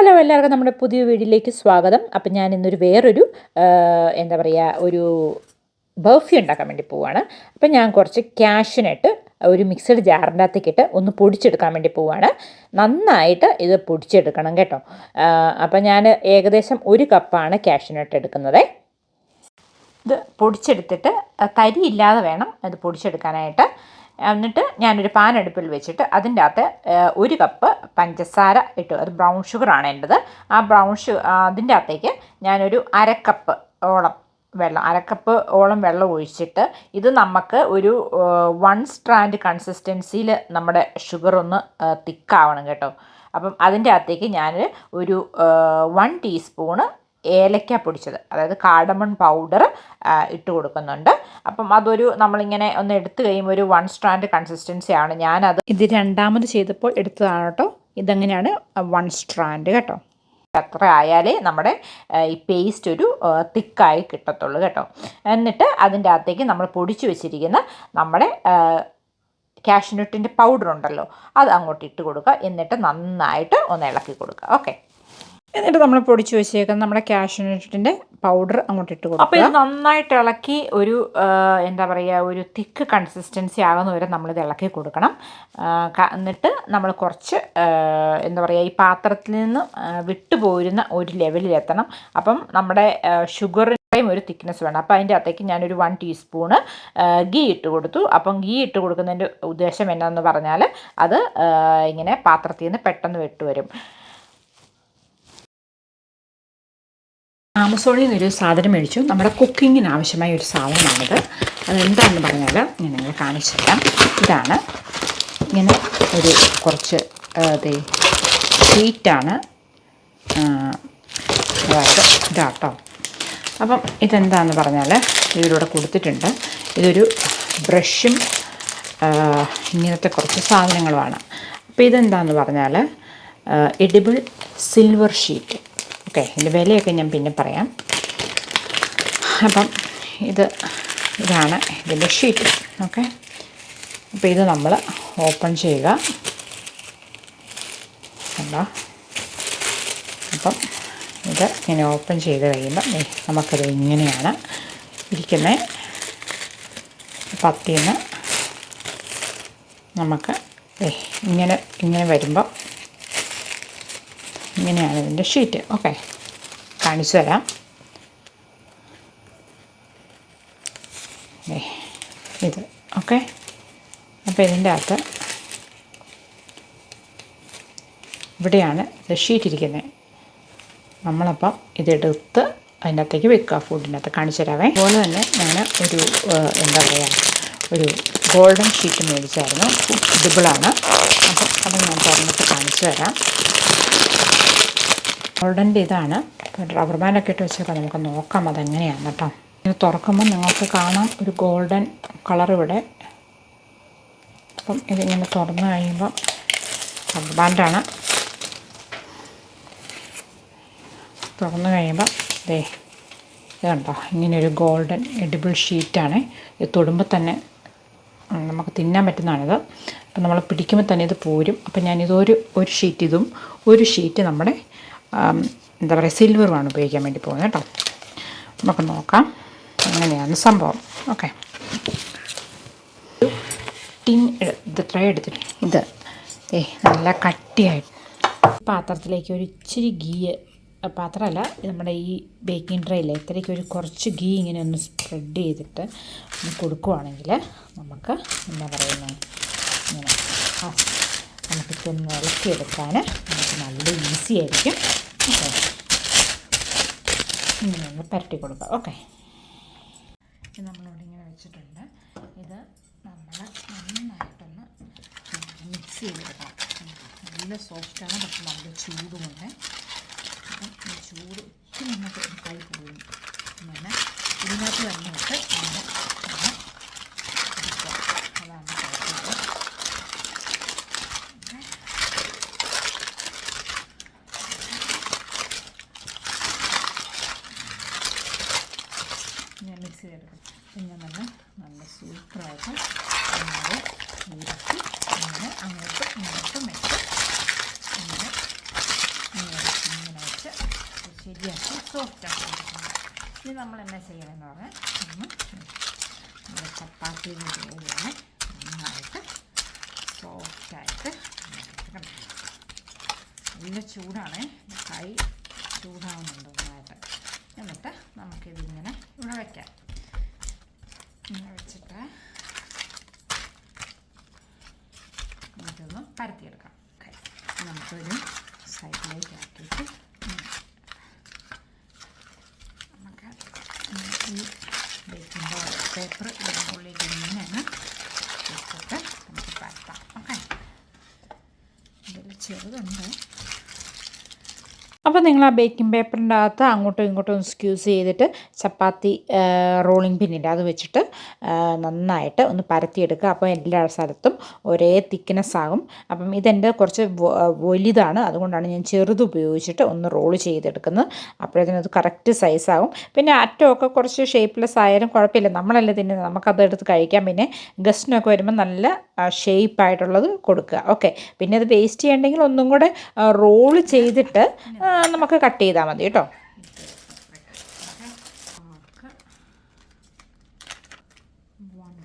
Hello എല്ലാവർക്കും നമ്മുടെ പുതിയ വീഡിയോയിലേക്ക് സ്വാഗതം. അപ്പം ഞാൻ ഇന്നൊരു വേറൊരു എന്താ പറയുക ഒരു ബർഫി ഉണ്ടാക്കാൻ വേണ്ടി പോവുകയാണ് അപ്പം ഞാൻ കുറച്ച് ക്യാഷിനായിട്ട് ഒരു മിക്സഡ് ജാറിന്റെ അകത്തേക്കിട്ട് ഒന്ന് പൊടിച്ചെടുക്കാൻ വേണ്ടി പോവുകയാണ് നന്നായിട്ട് ഇത് പൊടിച്ചെടുക്കണം കേട്ടോ. അപ്പം ഞാൻ ഏകദേശം ഒരു കപ്പാണ് ക്യാഷിനായിട്ട് എടുക്കുന്നത്. ഇത് പൊടിച്ചെടുത്തിട്ട് കരിയില്ലാതെ വേണം ഇത് പൊടിച്ചെടുക്കാനായിട്ട്. എന്നിട്ട് ഞാനൊരു പാൻ അടുപ്പിൽ വെച്ചിട്ട് അതിന്റെ അകത്ത് ഒരു കപ്പ് പഞ്ചസാര ഇട്ടു. അത് ബ്രൗൺ ഷുഗറാണ് എന്റെത്. ആ ബ്രൗൺ ഷു അതിന്റെ അകത്തേക്ക് ഞാനൊരു അരക്കപ്പ് ഓളം വെള്ളം അരക്കപ്പ് ഓളം വെള്ളം ഒഴിച്ചിട്ട് ഇത് നമുക്ക് ഒരു വൺ സ്ട്രാൻഡ് കൺസിസ്റ്റൻസിയിൽ നമ്മുടെ ഷുഗർ ഒന്ന് തിക്കാവണം കേട്ടോ. അപ്പം അതിന്റെ അകത്തേക്ക് ഞാൻ ഒരു വൺ ടീസ്പൂണ് ഏലക്ക പൊടിച്ചത്. അതായത് കാർഡമൺ പൗഡർ ഇട്ട് കൊടുക്കുന്നുണ്ട്. അപ്പം അതൊരു നമ്മളിങ്ങനെ ഒന്ന് എടുത്തു കഴിയുമ്പോൾ ഒരു വൺ സ്ട്രാൻഡ് കൺസിസ്റ്റൻസി ആണ്. ഞാനത് ഇത് രണ്ടാമത് ചെയ്തപ്പോൾ എടുത്തതാണ് കേട്ടോ. ഇതെങ്ങനെയാണ് വൺ സ്ട്രാൻഡ് കേട്ടോ. അത്ര ആയാലേ നമ്മുടെ ഈ പേസ്റ്റ് ഒരു തിക്കായി കിട്ടത്തുള്ളൂ കേട്ടോ. എന്നിട്ട് അതിന്റെ അകത്തേക്ക് നമ്മൾ പൊടിച്ചു വെച്ചിരിക്കുന്ന നമ്മുടെ കാഷ്നട്ടിന്റെ പൗഡർ ഉണ്ടല്ലോ അത് അങ്ങോട്ട് ഇട്ട് കൊടുക്കുക. എന്നിട്ട് നന്നായിട്ട് ഒന്ന് ഇളക്കി കൊടുക്കുക. ഓക്കെ എന്നിട്ട് നമ്മൾ പൊടിച്ചു വെച്ചേക്കുന്ന നമ്മുടെ കാഷ്നട്ടിന്റെ പൗഡർ അങ്ങോട്ട് ഇട്ട് കൊടുക്കും അപ്പോൾ ഇത് നന്നായിട്ട് ഇളക്കി ഒരു എന്താ പറയുക ഒരു തിക്ക് കൺസിസ്റ്റൻസി ആകുന്ന വരെ നമ്മളിത് ഇളക്കി കൊടുക്കണം. എന്നിട്ട് നമ്മൾ കുറച്ച് എന്താ പറയുക ഈ പാത്രത്തിൽ നിന്ന് വിട്ടുപോരുന്ന ഒരു ലെവലിലെത്തണം അപ്പം നമ്മുടെ ഷുഗറിന്റെയും ഒരു തിക്നെസ് വേണം. അപ്പോൾ അതിന്റെ അകത്തേക്ക് ഞാനൊരു വൺ ടീസ്പൂണ് ഗീ ഇട്ട് കൊടുത്തു. അപ്പം ഗീ ഇട്ട് കൊടുക്കുന്നതിന്റെ ഉദ്ദേശം എന്നാന്ന് പറഞ്ഞാൽ അത് ഇങ്ങനെ പാത്രത്തിൽ നിന്ന് പെട്ടെന്ന് വിട്ടുവരും ആമസോണിൽ നിന്നൊരു സാധനം മേടിച്ചു. നമ്മുടെ കുക്കിങ്ങിന് ആവശ്യമായ ഒരു സാധനമാണിത്. അതെന്താണെന്ന് പറഞ്ഞാൽ ഞാൻ നിങ്ങളെ കാണിച്ചു തരാം. ഇതാണ്. ഇങ്ങനെ ഒരു കുറച്ച് ദേ ഷീറ്റാണ് അതായത് ഇതാട്ടോ. അപ്പം ഇതെന്താണെന്ന് പറഞ്ഞാൽ ഇതിലൂടെ കൊടുത്തിട്ടുണ്ട്. ഇതൊരു ബ്രഷും ഇങ്ങനത്തെ കുറച്ച് സാധനങ്ങളുമാണ്. അപ്പോൾ ഇതെന്താണെന്ന് പറഞ്ഞാൽ എഡിബിൾ സിൽവർ ഷീറ്റ്. ഓക്കെ ഇതിന്റെ വിലയൊക്കെ ഞാൻ പിന്നെ പറയാം. അപ്പം ഇത് ഇതാണ് ഇതിന്റെ ഷീറ്റ് ഓക്കെ. അപ്പോൾ ഇത് നമ്മൾ ഓപ്പൺ ചെയ്യുക. കണ്ടോ? അപ്പം ഇത് ഇങ്ങനെ ഓപ്പൺ ചെയ്ത് കഴിയുമ്പോൾ ദേ നമുക്കത് ഇങ്ങനെയാണ് ഇരിക്കുന്നത് പത്തിന്ന് നമുക്ക് ഇങ്ങനെ ഇങ്ങനെ വരുമ്പോൾ ഇങ്ങനെയാണ് ഇതിന്റെ ഷീറ്റ്. ഓക്കെ. കാണിച്ചു തരാം. ഇത്. ഓക്കെ. അപ്പോൾ ഇതിന്റെ അകത്ത് ഇവിടെയാണ് ഇത് ഷീറ്റ് ഇരിക്കുന്നത്. നമ്മളപ്പം ഇതെടുത്ത് അതിന്റെ അകത്തേക്ക് വെക്കുക ഫുഡിന്റെ അകത്ത് കാണിച്ചു തരാവേ. അതുപോലെ തന്നെ ഞാൻ ഒരു എന്താ പറയുക ഒരു ഗോൾഡൻ ഷീറ്റ് മേടിച്ചായിരുന്നു. ഇതിബിളാണ് അപ്പം അത് ഞാൻ തുറന്നിട്ട് കാണിച്ചു തരാം. ഗോൾഡന്റെ ഇതാണ് റബ്ബർ ബാൻഡൊക്കെ ഇട്ട് വെച്ചേക്കാം. നമുക്ക് നോക്കാം അതെങ്ങനെയാണ് കേട്ടോ. ഇത് തുറക്കുമ്പോൾ നിങ്ങൾക്ക് കാണാം ഒരു ഗോൾഡൻ കളർ ഇവിടെ. അപ്പം ഇതിങ്ങനെ തുറന്നു കഴിയുമ്പം റബ്ബർ ബാൻഡാണ് തുറന്നു കഴിയുമ്പം ദേ ഇതുണ്ടോ ഇങ്ങനെ ഒരു ഗോൾഡൻ എഡിബിൾ ഷീറ്റാണ് ഇത് തൊടുമ്പോൾ തന്നെ നമുക്ക് തിന്നാൻ പറ്റുന്നതാണിത്. അപ്പം നമ്മൾ പിടിക്കുമ്പോൾ തന്നെ ഇത് പോരും. അപ്പം ഞാനിതൊരു ഒരു ഷീറ്റ് ഇതും ഒരു ഷീറ്റ് നമ്മുടെ എന്താ പറയുക സിൽവറുമാണ് ഉപയോഗിക്കാൻ വേണ്ടി പോകുന്നത് കേട്ടോ. നമുക്ക് നോക്കാം. അങ്ങനെയാണ് സംഭവം. ഓക്കെ. ടിൻ ഇത് ട്രേ എടുത്തിട്ട്. ഇത് ഏ നല്ല കട്ടിയായിട്ട് പാത്രത്തിലേക്ക് ഒരു ഇച്ചിരി ഗീ പാത്രമല്ല നമ്മുടെ ഈ ബേക്കിംഗ് ട്രേയിലെ ഇത്രയ്ക്ക് ഒരു കുറച്ച് ഗീ ഇങ്ങനെ ഒന്ന് സ്പ്രെഡ് ചെയ്തിട്ട് കൊടുക്കുവാണെങ്കിൽ നമുക്ക് എന്താ പറയുന്നത് ഇങ്ങനെ നമുക്കിതൊന്ന് ഇളക്കിയെടുക്കാൻ നമുക്ക് നല്ല ഈസി ആയിരിക്കും. ഇങ്ങനെ ഒന്ന് പരട്ടി കൊടുക്കുക ഓക്കെ. നമ്മളിവിടെ ഇങ്ങനെ വെച്ചിട്ടുണ്ട്. ഇത് നമ്മൾ നന്നായിട്ടൊന്ന് മിക്സ് ചെയ്തെടുക്കണം നല്ല സോഫ്റ്റാണ് പക്ഷെ നല്ല ചൂടുമുണ്ട് അപ്പം ഈ ചൂട് ഒത്തിരി നമുക്ക് കൈ പോകും അങ്ങനെ ഇതിനകത്ത് വന്നിട്ട് നമ്മൾ ഒന്ന് എടുക്കുക. അതാണ് കുഴപ്പമില്ല ഞാൻ മിക്സ് ചെയ്തെടുക്കും പിന്നെ നല്ല നല്ല സൂപ്പറായിട്ട് നമ്മൾ ഉരുട്ടി അങ്ങനെ അങ്ങോട്ടും ഇങ്ങോട്ടും വെച്ച് അങ്ങനെ ഇങ്ങനെ ശരിയാക്കി സോഫ്റ്റ് ആക്കി എടുക്കുന്നത് ഇനി നമ്മൾ എന്നാ ചെയ്യണമെന്ന് പറഞ്ഞാൽ ചപ്പാത്തി പോലെയാണ് നന്നായിട്ട് സോഫ്റ്റായിട്ട് നല്ല ചൂടാണ്. കൈ ചൂടാവുന്നുണ്ട് നന്നായിട്ട്. എന്നിട്ട് നമുക്കിതിങ്ങനെ ഇവിടെ വയ്ക്കാം ഇങ്ങനെ വെച്ചിട്ട് നമുക്കൊന്ന് പരത്തിയെടുക്കാം. നമുക്കൊരു സൈഡിലേക്ക് ആക്കിയിട്ട് നമുക്ക് ഈ ബേക്കിംഗ് പേപ്പർ ഇതിന്റെ ഉള്ളിൽ ഇങ്ങനെ വെച്ചിട്ട് നമുക്ക് പരത്താം. ഓക്കെ. ഇതിൽ ചെറുതുണ്ട്. അപ്പോൾ നിങ്ങൾ ആ ബേക്കിംഗ് പേപ്പറിന്റെ അകത്ത് അങ്ങോട്ടും ഇങ്ങോട്ടും ഒന്ന് സ്ക്യൂസ് ചെയ്തിട്ട് ചപ്പാത്തി റോളിംഗ് പിന്നിന്റെ അത് വെച്ചിട്ട് നന്നായിട്ട് ഒന്ന് പരത്തിയെടുക്കുക. അപ്പോൾ എല്ലാ സ്ഥലത്തും ഒരേ തിക്നെസ് ആകും. അപ്പം ഇതെന്റെ കുറച്ച് വലുതാണ്. അതുകൊണ്ടാണ് ഞാൻ ചെറുത് ഉപയോഗിച്ചിട്ട് ഒന്ന് റോൾ ചെയ്തെടുക്കുന്നത്. അപ്പോഴത്തേനും അത് കറക്റ്റ് സൈസാകും പിന്നെ അറ്റമൊക്കെ കുറച്ച് ഷേപ്പ്ലെസ് ആയാലും കുഴപ്പമില്ല. നമ്മളല്ലേ തിന്നുന്നത്. നമുക്കത് എടുത്ത് കഴിക്കാം. പിന്നെ ഗസ്റ്റിനൊക്കെ വരുമ്പോൾ നല്ല ഷേപ്പായിട്ടുള്ളത് കൊടുക്കുക. ഓക്കെ പിന്നെ അത് വേസ്റ്റ് ചെയ്യണ്ടെങ്കിൽ ഒന്നും കൂടെ റോൾ ചെയ്തിട്ട് നമുക്ക് കട്ട് ചെയ്താൽ മതി കേട്ടോ. One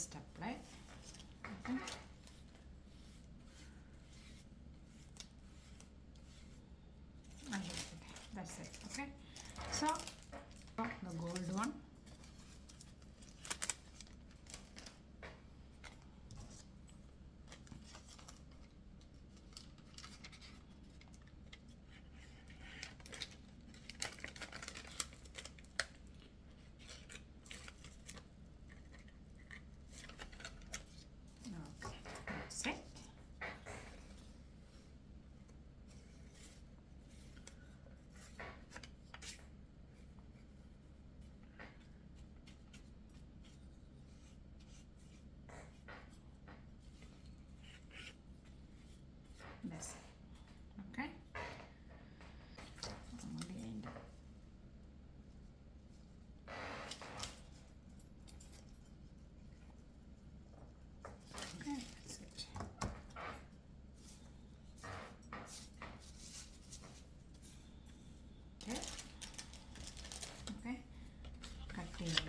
step, right? Okay.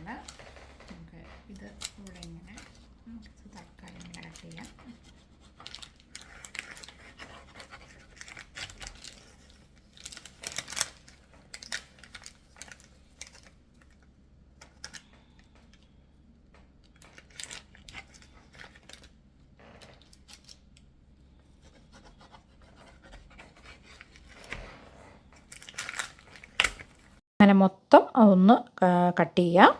Cut നമുക്ക് ഇത് ഇവിടെ ഇങ്ങനെ തൽക്കാലം ഇങ്ങനെ കട്ട് ചെയ്യാം. അങ്ങനെ മൊത്തം അതൊന്ന് കട്ട് ചെയ്യാം.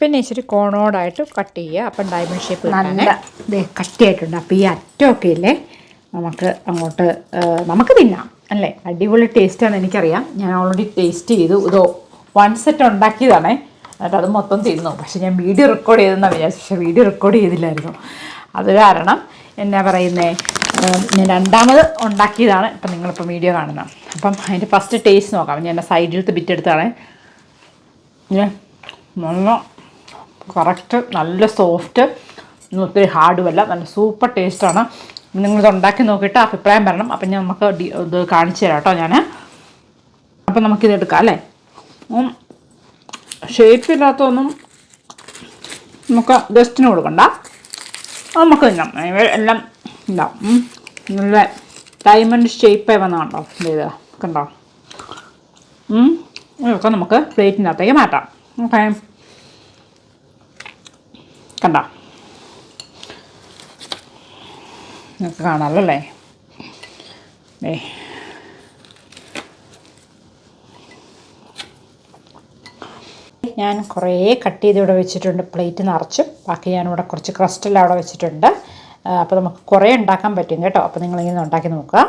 പിന്നെ ഇച്ചിരി കോണോടായിട്ട് കട്ട് ചെയ്യുക. അപ്പം ഡയമണ്ട് ഷേപ്പ് നല്ല കട്ടിയായിട്ടുണ്ട്. അപ്പോൾ ഈ അറ്റമൊക്കെ ഇല്ലേ നമുക്ക് അങ്ങോട്ട് നമുക്ക് തിന്നാം. അല്ലേ? അടിപൊളി ടേസ്റ്റാണ് എനിക്കറിയാം. ഞാൻ ഓൾറെഡി ടേസ്റ്റ് ചെയ്തു. ഇതോ വൺ സെറ്റ് ഉണ്ടാക്കിയതാണേ. എന്നിട്ട് അത് മൊത്തം തിന്നു. പക്ഷെ ഞാൻ വീഡിയോ റെക്കോർഡ് ചെയ്തെന്നാണ് വിചാരിച്ചു പക്ഷേ വീഡിയോ റെക്കോർഡ് ചെയ്തില്ലായിരുന്നു. അത് കാരണം എന്നാ പറയുന്നേ ഞാൻ രണ്ടാമത് ഉണ്ടാക്കിയതാണ്. ഇപ്പം നിങ്ങളിപ്പോൾ വീഡിയോ കാണുന്നത് അപ്പം അതിന്റെ ഫസ്റ്റ് ടേസ്റ്റ് നോക്കാം. ഞാൻ എന്റെ സൈഡിലത്തെ ബിറ്റ് എടുത്താണ് നല്ല കറക്റ്റ് നല്ല സോഫ്റ്റ് ഒത്തിരി ഹാർഡുമല്ല നല്ല സൂപ്പർ ടേസ്റ്റാണ് നിങ്ങളിത് ഉണ്ടാക്കി നോക്കിയിട്ട് അഭിപ്രായം പറയണം. അപ്പം ഞാൻ നമുക്ക് ഇത് കാണിച്ചു തരാം കേട്ടോ ഞാൻ അപ്പം നമുക്കിത് എടുക്കാം അല്ലേ? ഉം. ഷേപ്പ് ഇല്ലാത്തൊന്നും നമുക്ക് ഗസ്റ്റിന് കൊടുക്കണ്ട. നമുക്ക് തിന്നാം എല്ലാം ഉണ്ടാവും. നല്ല ഡയമണ്ട് ഷേപ്പായി വന്ന കണ്ടോ? ഇത് കണ്ടോ? ഇതൊക്കെ നമുക്ക് പ്ലേറ്റിനകത്തേക്ക് മാറ്റാം. ഓക്കെ കണ്ടോ. നിങ്ങൾക്ക് കാണാമല്ലോ അല്ലേ? ഏ ഞാൻ കുറേ കട്ട് ചെയ്ത് ഇവിടെ വെച്ചിട്ടുണ്ട്. പ്ലേറ്റ് നിറച്ചും. ബാക്കി ഞാനിവിടെ കുറച്ച് ക്രസ്റ്റെല്ലാം അവിടെ വെച്ചിട്ടുണ്ട്. അപ്പോൾ നമുക്ക് കുറേ ഉണ്ടാക്കാൻ പറ്റും കേട്ടോ. അപ്പോൾ നിങ്ങളിങ്ങനെ ഉണ്ടാക്കി നോക്കുക.